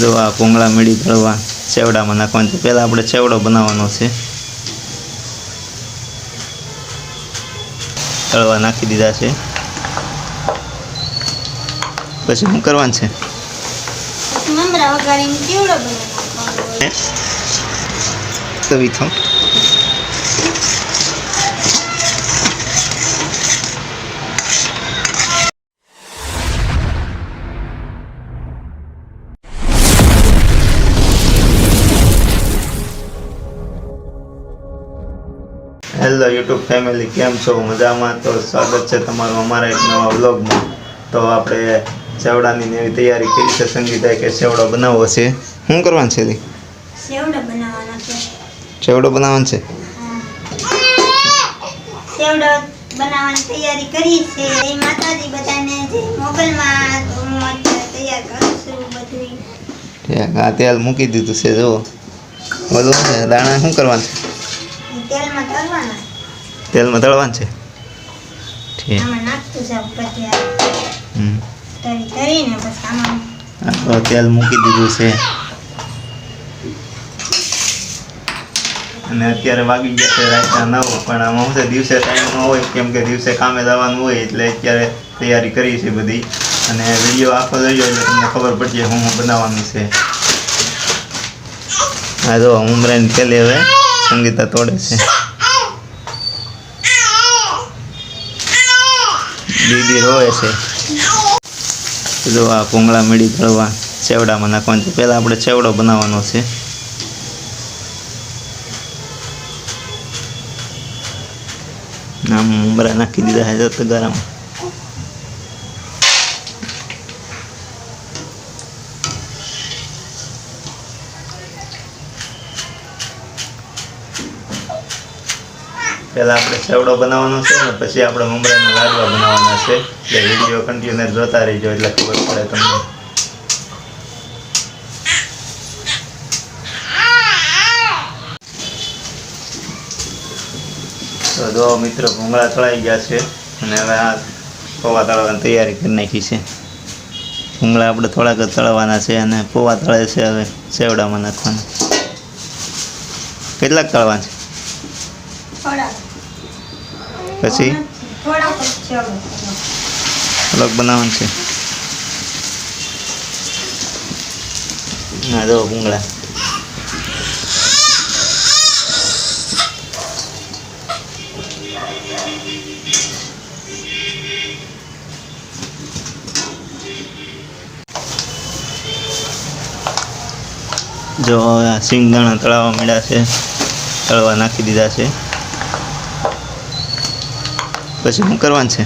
જો આ ભૂંગળા મેળી તળવા ચેવડામાં નાખવાનું છે. પહેલાં આપણે ચેવડો બનાવવાનો છે. તળવા નાખી દીધા છે. પછી શું કરવાનું છે? તવી થમ હેલો યુટ્યુબ ફેમિલી કેમ છો? મજામાં? તો સ્વાગત છે તમારું અમારા એક નવા વ્લોગમાં. તો આપણે સેવડાની નવી તૈયારી કરી છે સંગીતાએ કે સેવડો બનાવવો છે? શું કરવાનું છે? સેવડો બનાવવાના છે. સેવડો બનાવવાનો છે? સેવડો બનાવવાની તૈયારી કરી છે એ માતાજી બધાને જે મોબાઈલમાં તો હું અત્યારે તૈયાર કરું છું બધું આ તેલ મૂકી દીધું છે જો બધું છે દાણા શું કરવાનું છે? તેલમાં તળવાના. તેલમાં તળવાનું છે? ઠીક. આમાં નાખતું છે પછી હમ. તળી તળીને પછી આમાં આ તો તેલ મૂકી દીધું છે. અને અત્યારે વાગી ગયા છે રાતના નવ પણ આમાં શું દિવસે ટાઈમ ન હોય કેમ કે દિવસે કામે જવાનું હોય એટલે અત્યારે તૈયારી કરી છે બધી. અને વીડિયો આખો જોયો એટલે તમને ખબર પડશે હું હું બનાવવાનું છે. હા જો ઉમરાની તેલે હવે. સંગીતા તોડે છે. દીદી રોવે છે. જો આ ભૂંગળા મેળી તળવા ચેવડામાં નાખવાનું છે. પહેલાં આપણે ચેવડો બનાવવાનો છે. આમ ઉમરા નાખી દીધા છે તો તગારામાં પહેલાં આપણે સેવડો બનાવવાનો છે ને પછી આપણે મમરાના લાડવા બનાવવાના છે. એટલે વીડિયો કન્ટિન્યુ જોતા રહીજો, એટલે ખબર પડે તમને. તો જો મિત્રો ભૂંગળા તળાઈ ગયા છે અને હવે આ પૌવા તળવાની તૈયારી કરી નાખી છે. ભૂંગળા આપણે થોડાક તળવાના છે અને પૌવા તળે છે હવે સેવડામાં નાખવાના. કેટલાક તળવાના છે? પછી? અલગ બનાવવાનું છે. ના જો ભૂંગળા. જો સિંગદાણા તળાવવા મળ્યા છે. તળવા નાખી દીધા છે. પછી શું કરવાનું છે?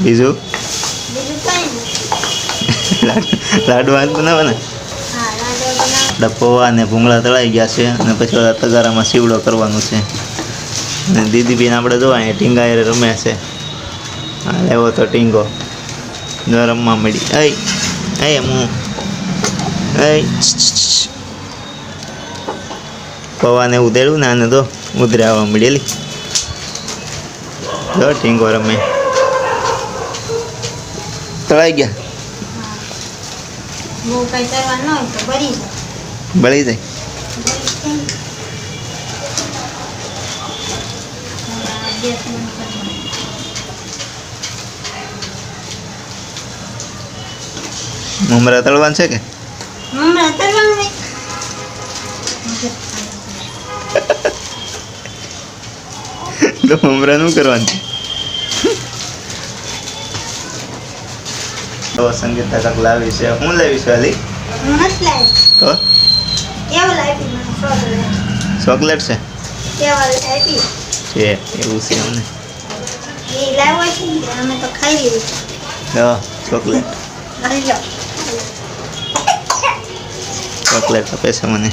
બીજું લાડ- જ બનાવવાના? પૌવા અને ભૂંગળા તળાઈ ગયા છે અને પછી બધા તગારામાં સીવડો કરવાનો છે. ને દીદી બેન આપણે જો અહીંયા ટીંગા હારે રમે છે. હા લેવો તો ટીંગો. રમવા મળી. અય અય હું અય પૌવાને ઉધેડું ને આને તો ઉધરાવા મળેલી. જો ટીંગો રમે. તળાઈ ગયા? બળી જાય. મમરા તળવાનું છે કે? મમરા તરવાનું તો હમણાં શું કરવાનું તો સંગીતા કાક લાવી છે. હું લાવી છું અલી તો? ચોકલેટ છે છે? એવું છે અમને ચોકલેટ ચોકલેટ આપે છે મને.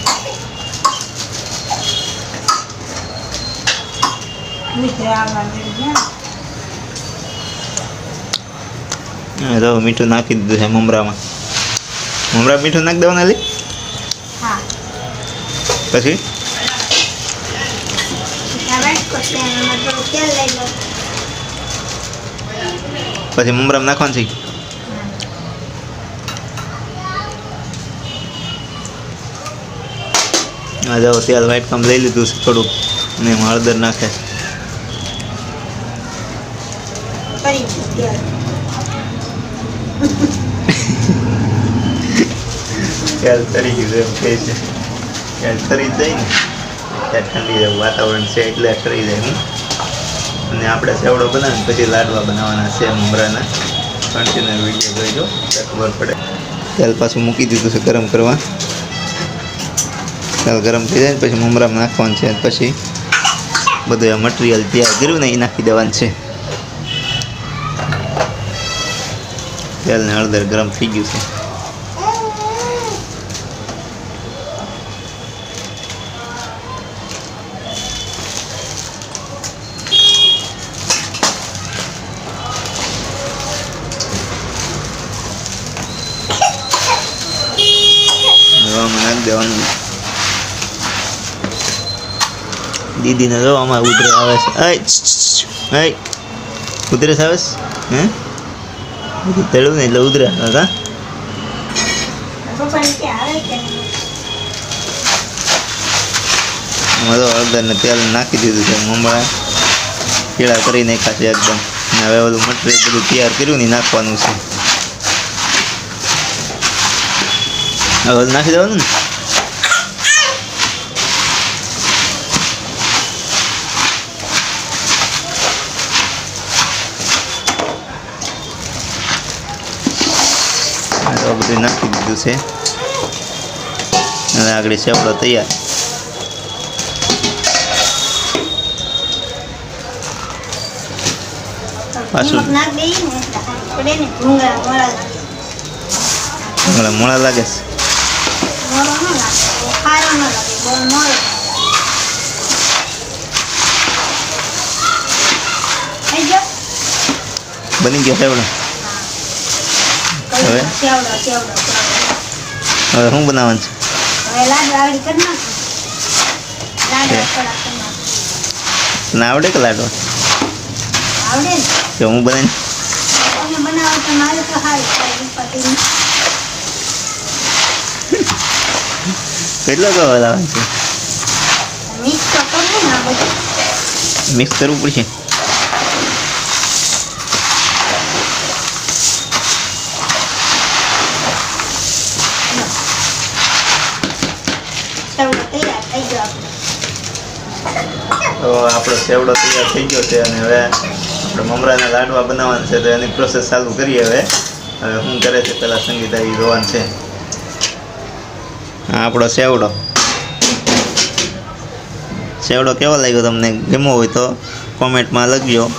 મીઠું નાખી દીધું છે મમરામાં. મમરા મીઠું નાખી દેવાના લી? પછી? પછી મમરામાં નાખવાનું છે? આ જાઓ ત્યાં વાઇટ કામ લઈ લીધું છે થોડુંક. અને હળદર નાખે. છે તેલ તરી ગયું એમ કહે છે. તેલ તરી જાય ને, ત્યાં ઠંડી જાય વાતાવરણ છે એટલે તરી જાય નહીં અને આપણે સેવડો બનાવીને પછી લાડવા બનાવવાના છે મમરાના. કન્ટિન્યુ વીડિયો જોઈજો ખબર પડે. તેલ પાછું મૂકી દીધું છે ગરમ કરવા. તેલ ગરમ થઈ જાય ને પછી મમરામાં નાખવાનું છે પછી બધું આ મટીરિયલ તૈયાર કર્યું ને એ નાખી દેવાનું છે. તેલ ને હળદર ગરમ થઈ ગયું છે. દેવાનું. દીદીને જો આમાં ઉધરે આવે છે. ઉધરસ આવે છે? હે? બધું તળ્યું ને એટલે ઉધરે આવે કા પપ્પાને ત્યાં આવે કે નહીં? આમાં ને તેલ નાખી દીધું છે મમરા કેળા કરી નાખ્યા છે એકદમ ને હવે બધું મટીરિયલ બધું તૈયાર કર્યું ને નાખવાનું છે હવે નાખી દેવાનું ને આ તો બધું નાખી દીધું છે. અને આગળ સેવડો તૈયાર. પાછું. મોળા લાગે. મોડા લાગે છે. બની ગયો સેવડો હવે? સેવડો સેવડો સેવડો હવે શું બનાવવાનું છે? લાડુ આવડી કે લાડવા? આવડે હું બનાવીને કેટલો કયો લાવવાનું છે? ને મિક્સ કરવું પડશે સેવડો તૈયાર થઈ ગયો આપણો તો આપણો સેવડો તૈયાર થઈ ગયો છે અને હવે આપણે મમરાના લાડવા બનાવવાના છે તો એની પ્રોસેસ ચાલુ કરીએ હવે. હવે શું કરે છે પહેલાં સંગીતા એ જોવાનું છે. આપણો સેવડો. સેવડો કેવો લાગ્યો તમને? ગમ્યો હોય તો કોમેન્ટમાં લખજો.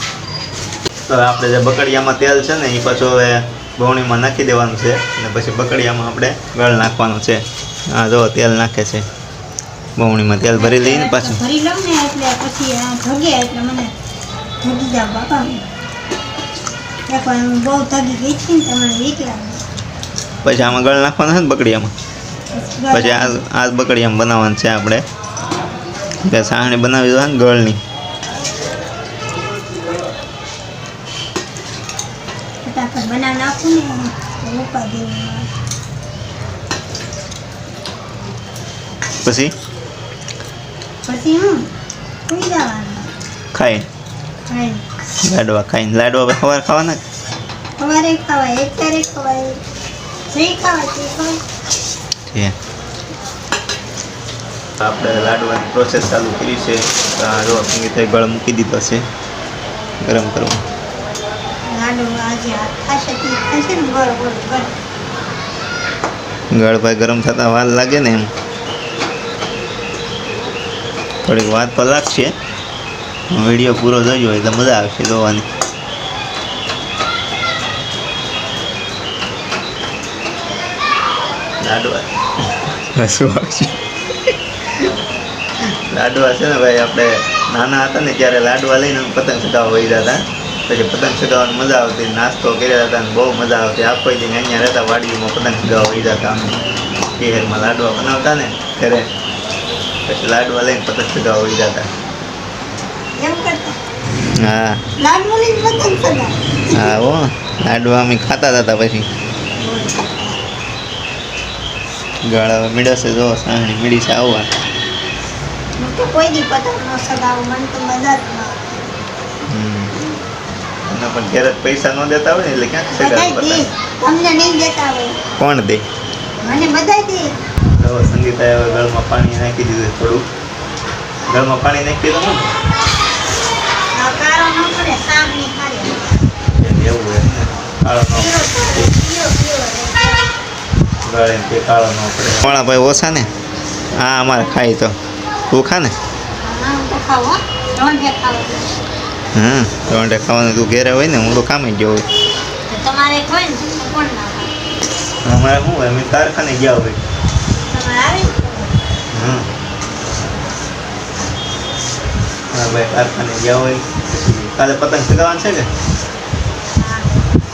તો આપણે જે બકડિયામાં તેલ છે ને, એ પાછું હવે બવણીમાં નાખી દેવાનું છે અને પછી બકડિયામાં આપણે ગળ નાખવાનું છે. આ જો તેલ નાખે છે. બવણીમાં તેલ ભરી લઈને પાછું. ભરી લઉં ને એટલે પછી ભગે એટલે મને ભગી જાવ બાપા. હું બહુ ધગી ગઈ છે ને બીક લાગે પછી આમાં ગળ નાખવાનું છે ને બકડીયામાં? પછી આ આ બકડીયામાં બનાવવાનું છે આપણે. કે સાહણી બનાવી દો ને ગળની. નાખું ને. પછી? પછી હું? સુઈ જવાનું. ખાઈ? ખાઈ. લાડવા ખાઈને. લાડવા સવાર ખાવાના? સવારે ખવાય અત્યારે ખવાય. જઈ ખાવાય છે આપણે લાડવાની પ્રોસેસ ચાલુ કરી છે. તો આ જો સંગીતે ગળ મૂકી દીધો છે. ગરમ કરવા. લાડુ આજે આ ખાશે તે ને ગળ ગળ ગળ. ગળ ભાઈ ગરમ થતા વાર લાગે ને એમ. થોડીક વાત તો લાગશે. વીડિયો પૂરો જોજો એટલે મજા આવશે જોવાની. લાડવા. શું આવશે? લાડવા છે ને ભાઈ આપણે નાના હતા ને ત્યારે લાડવા લઈને પતંગ ચગાવવા વહી હતા. પછી પતંગ ચગાવવાની મજા આવતી નાસ્તો કર્યા હતા ને બહુ મજા આવતી. આખો દિન અહીંયા રહેતા વાડીમાં પતંગ ચગાવવા વહી જતા અમે. શહેરમાં લાડવા બનાવતા ને પછી લાડવા લઈને પતંગ ચગાવવા વહી જતા. હા. હા હો. લાડવા અમે ખાતા હતા પછી. ગાળા મીડસે જો સાણી મીડી છે આવવા કોઈ દી પતંગ ન સગાવું મને તો મજા જ ન આવે. હમ. અને પણ ઘેર પૈસા ન દેતા હોય ને એટલે ક્યાં બધાય દે. તમને નહીં દેતા હોય. કોણ દે? મને બધા દે. તો સંગીતાએ હવે ગળમાં પાણી નાખી દીધું થોડું. ગળમાં પાણી નાખી દીધું ને? એવું હોય ને કાળો ન પડે. ભાઈ ઓછા ને? હા અમારે ખાઈ તો. તું ખા ને? હા રોંઢે ખાવાનું. તું ઘેરે હોય ને હું તો કામે ગયો હોય અમારે શું હોય? અમે કારખાને ગયા હોય. હમ હા ભાઈ કારખાને ગયા હોય પછી કાલે પતંગ ચગાવવાનું છે કે હા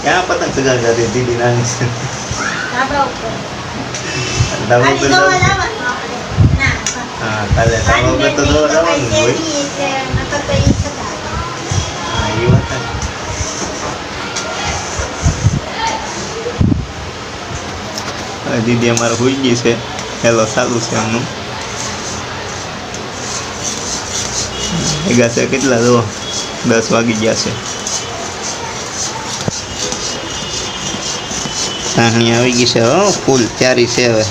ક્યાં પતંગ ચગાવી હતી દીદી નાની છે ધાબળા ઉપર ધાબા ખાલી ઉપર દવા જવાનું? લાવવાનું આપણે ના હા કાલે ધાબા ઉપર તો છે. ભેગા છે કેટલા જો દસ વાગી ગયા છે. સાહણી આવી ગઈ છે હો ફૂલ તૈયારી છે હવે.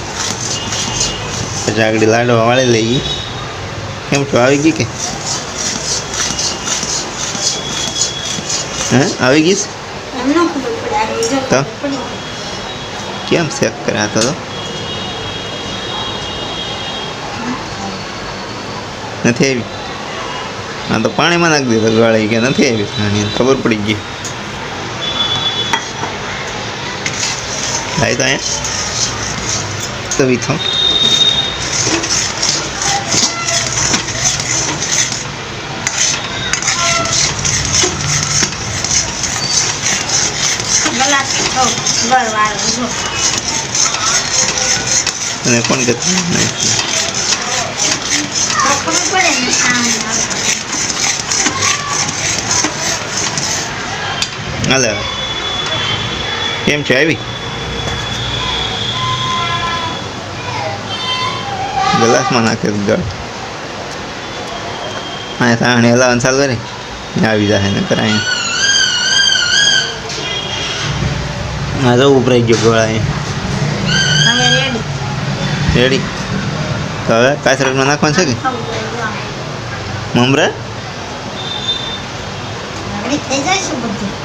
જાગડી લાડવા વાળી લઈ કેમ છો આવી ગઈ કે? હે આવી ગઈ તો? કેમ ચેક કર્યા તો? નથી આવી? હા તો પાણીમાં નાખી દીધો ગાળી કે નથી આવી? પાણી ખબર પડી ગઈ. લાવી તો અહીંયા. તો. વીથો અને કોણ કે હાલે. કેમ છે આવી? ગ્લાસમાં નાખે ગળ. હા સાણી હલાવવાનું ચાલુ કરે. આવી જાય ને કરાય હા તો ઉભરાઈ ગયો ગોળા અહીંયા. રેડી તો હવે કાસરટમાં નાખવાનું છે કે? મમરા? થઈ જાય છે બધું?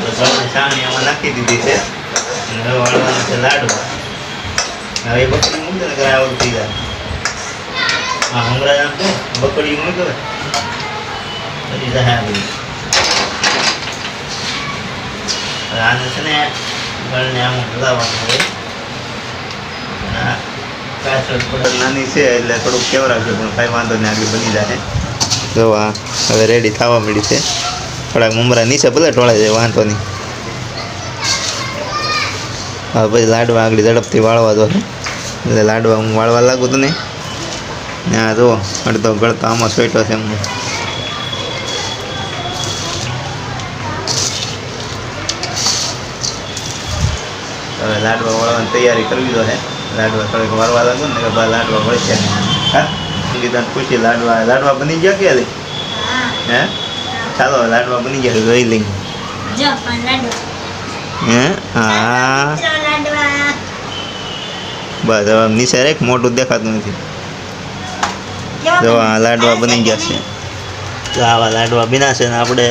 આમાં નાખી દીધી છે. હવે છે લાડવા હવે બકરી મૂકી ને ઘરે આવડું થઈ જાય. આ હમણાં બકરી મૂકી પછી જાય આને છે ને ગળને આમ હલાવવાનું હોય. નાની છે, એટલે થોડુંક કેવરાવશે પણ કાંઈ વાંધો નહીં, આગળ બની જાય. તો હવે રેડી થવા મળી છે. થોડાક મમરા નીચે ભલે ઢોળાય જાય વાંધો નહીં. હવે પછી લાડવા આગળ ઝડપથી વાળવા દો. એટલે લાડવા હું વાળવા લાગુ તને? ને આ જુઓ અડધો ગળતો આમાં સોઈટો છે એમનો. હવે લાડવા વાળવાની તૈયારી કરવી દો હે. લાડવા થોડીક વાળવા લાગુ ને કે બા લાડવા વળશે હા? કીધા પૂછી લાડવા લાડવા બની ગયા કે હે? ચાલો લાડવા બની ગયા જોઈ લઈ જો પણ લાડવા હે લાડવા બસ હવે રેક મોટું દેખાતું નથી જો આ લાડવા બની ગયા છે તો આવા લાડવા બીના છે ને આપણે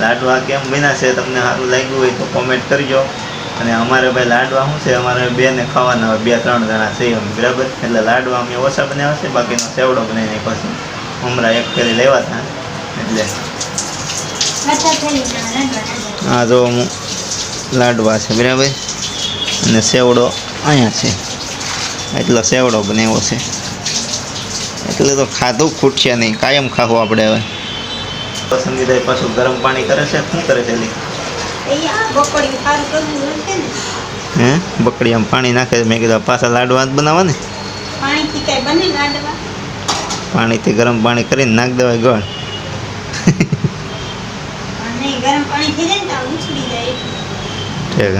લાડવા કેમ બીના છે તમને સારું લાગ્યું હોય તો કોમેન્ટ કરજો અને અમારે ભાઈ લાડવા શું છે? અમારે બે ને ખાવાના હોય બે ત્રણ જણા છે અમે બરાબર? એટલે લાડવા અમે ઓછા બનાવ્યા છે બાકીનો સેવડો બનાવી નાખ્યો છે હમણાં એક કરી લેવા હતા. એટલે. આ જો હું લાડવા છે બરાબર? અને સેવડો અહીંયા છે. એટલો સેવડો બનાવ્યો છે. એટલે તો ખાધું ખૂટશે નહીં. કાયમ ખાવું આપણે હવે. પસંદીદા પાછું ગરમ પાણી કરે છે શું કરે છે હે? બકડી આમ પાણી નાખે છે. મેં કીધું પાછા લાડવા જ બનાવવા ને પાણીથી ગરમ પાણી કરીને નાખ દેવાય ગળ. ગરમ પાણી થઈ જાય ને તો ઉછળી જાય. એટલે. ઠીક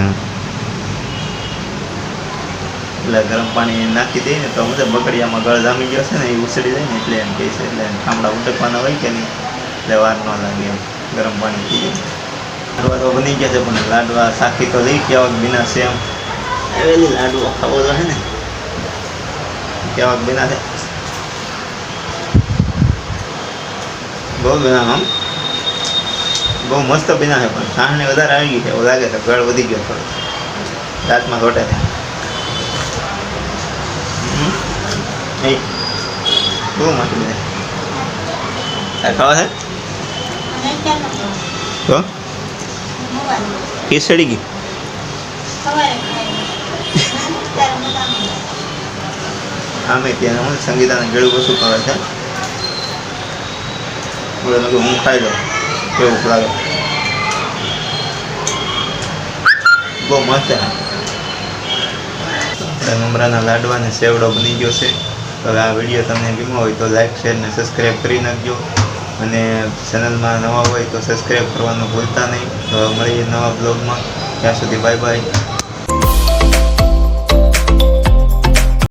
એટલે ગરમ પાણી નાખી દઈએ ને તો મતલબ બકડીયામાં ગળ જામી ગયો છે ને એ ઉછળી જાય ને એટલે એમ કહે છે એટલે ઠામડા ઉટકવાના હોય કે નહીં એટલે વાર ન લાગે એમ ગરમ પાણી પી જાય લાડવા તો બની ગયા છે પણ લાડવા સાખી તો લઈ કેવાક બીના છે એમ. એવેલી લાડવો ખાવો તો હે ને. કેવાક બીના છે. બહુ બીના આમ. બહુ મસ્ત બીના છે પણ. સાંજને વધારે આવી ગઈ છે. એવું લાગે છે ગળ વધી ગયો થોડો. દાંતમાં ઘટે છે. બહુ મસ્ત બીના ખાવા છે? તો મોબાઈલ ખીચડી ગઈ આમે ત્યાં સંગીતાને ગળું કશું કરે છે. બોલે મેં કીધું હું ખાઈ લઉં. કેવું લાગે. બહુ મસ્ત મમરાના લાડવા અને સેવડો બની ગયો છે. હવે આ વીડિયો તમને ગમ્યો હોય તો લાઈક શેર ને સબસ્ક્રાઈબ કરી નાખજો. અને ચેનલમાં નવા હોય તો સબસ્ક્રાઈબ કરવાનું ભૂલતા નહીં. તો મળીએ નવા બ્લોગમાં ત્યાં સુધી બાય બાય